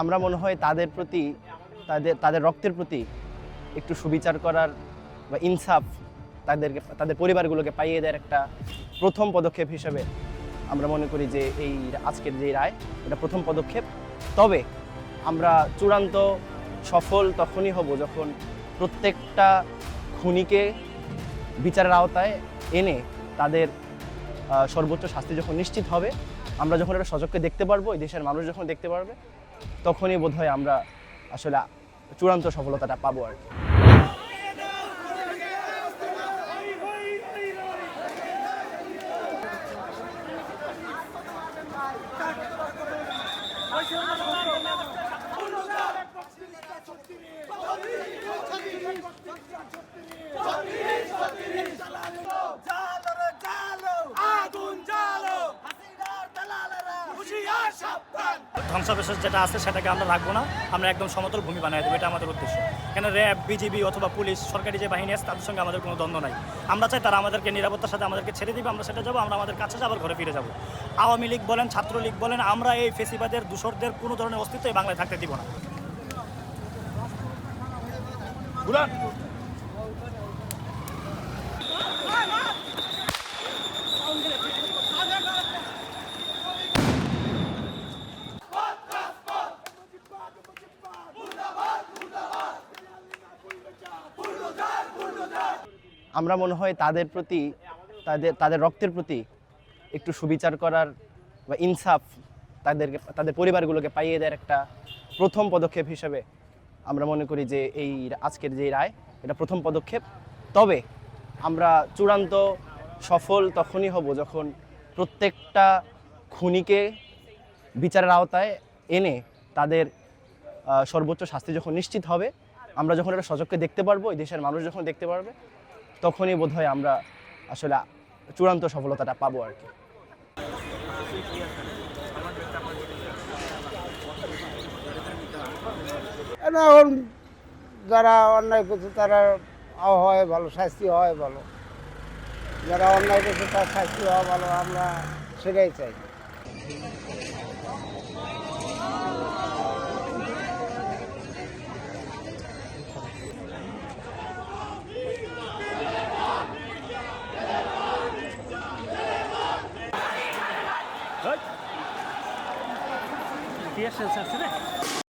আমরা মনে হয় তাদের প্রতি, তাদের তাদের রক্তের প্রতি একটু সুবিচার করার বা ইনসাফ তাদেরকে, তাদের পরিবারগুলোকে পাইয়ে দেওয়ার একটা প্রথম পদক্ষেপ হিসেবে আমরা মনে করি যে এই আজকের যে রায়, এটা প্রথম পদক্ষেপ। তবে আমরা চূড়ান্ত সফল তখনই হব যখন প্রত্যেকটা খুনিকে বিচারের আওতায় এনে তাদের সর্বোচ্চ শাস্তি যখন নিশ্চিত হবে, আমরা যখন এটা সচক্ষে দেখতে পারব, এই দেশের মানুষ যখন দেখতে পারবে, তখনই বোধহয় আমরা আসলে চূড়ান্ত সফলতাটা পাবো আর কি। জালো ধ্বংসাবশেষ যেটা আছে সেটাকে আমরা রাখব না। আমরা একদম সমতল ভূমি বানিয়ে দেবো, এটা আমাদের উদ্দেশ্য। কেন র্যাব, বিজিবি অথবা পুলিশ, সরকারি যে বাহিনী আছে, তাদের সঙ্গে আমাদের কোনো দ্বন্দ্ব নাই। আমরা চাই তারা আমাদেরকে নিরাপত্তার সাথে আমাদেরকে ছেড়ে দিবে, আমরা সেটা যাব, আমরা আমাদের কাছে যাবার ঘরে ফিরে যাব। আওয়ামী লীগ বলেন, ছাত্রলীগ বলেন, আমরা এই ফেসিবাদের, দূষরদের কোনো ধরনের অস্তিত্ব এই বাংলায় থাকতে দিব না। আমরা মনে হয় তাদের প্রতি, তাদের তাদের রক্তের প্রতি একটু সুবিচার করার বা ইনসাফ তাদেরকে, তাদের পরিবারগুলোকে পাইয়ে দেওয়ার একটা প্রথম পদক্ষেপ হিসেবে আমরা মনে করি যে এই আজকের যে রায়, এটা প্রথম পদক্ষেপ। তবে আমরা চূড়ান্ত সফল তখনই হব যখন প্রত্যেকটা খুনিকে বিচারের আওতায় এনে তাদের সর্বোচ্চ শাস্তি যখন নিশ্চিত হবে, আমরা যখন এটা সচক্ষে দেখতে পারব, এই দেশের মানুষ যখন দেখতে পারবে তখনই বোধহয় আমরা আসলে চূড়ান্ত সফলতাটা পাবো আর কি। যারা অন্যায় করছে তারা হয় ভালো, শাস্তি হয় ভালো। যারা অন্যায় করছে তার শাস্তি হওয়া ভালো, আমরা সেটাই চাই। টিয়ার সেল ছাড়ছে রে